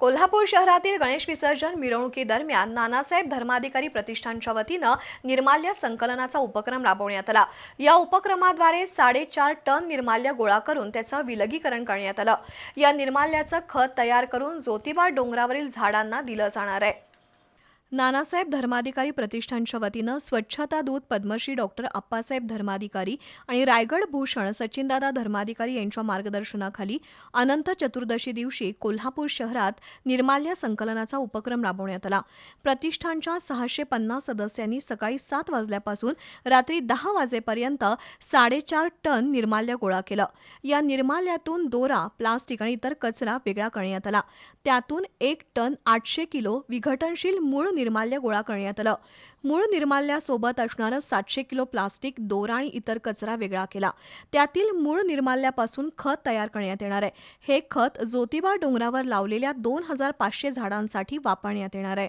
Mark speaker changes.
Speaker 1: कोल्हापूर शहरातील गणेश विसर्जन मिरवणुकीदरम्यान नानासाहेब धर्माधिकारी प्रतिष्ठानच्या वतीनं निर्माल्य संकलनाचा उपक्रम राबवण्यात आला. या उपक्रमाद्वारे साडेचार टन निर्माल्य गोळा करून त्याचं विलगीकरण करण्यात आलं. या निर्माल्याचं खत तयार करून ज्योतिबा डोंगरावरील झाडांना दिलं जाणार आहे. नानासाहेब धर्माधिकारी प्रतिष्ठानच्या वतीनं स्वच्छता दूत पद्मश्री डॉक्टर अप्पासाहेब धर्माधिकारी आणि रायगड भूषण सचिनदादा धर्माधिकारी यांच्या मार्गदर्शनाखाली अनंत चतुर्दशी दिवशी कोल्हापूर शहरात निर्माल्य संकलनाचा उपक्रम राबवण्यात आला. प्रतिष्ठानच्या सहाशे पन्नास सदस्यांनी सकाळी सात वाजल्यापासून रात्री दहा वाजेपर्यंत साडेचार टन निर्माल्य गोळा केलं. या निर्माल्यातून दोरा प्लास्टिक आणि इतर कचरा वेगळा करण्यात आला. त्यातून एक टन आठशे किलो विघटनशील मूळ निर्माल्य गोळा करण्यात आलं. मूळ निर्माल्यासोबत असणारं सातशे किलो प्लास्टिक दोरा आणि इतर कचरा वेगळा केला. त्यातील मूळ निर्माल्यापासून खत तयार करण्यात येणार आहे. हे खत ज्योतिबा डोंगरावर लावलेल्या दोन हजार पाचशे झाडांसाठी वापरण्यात येणार आहे.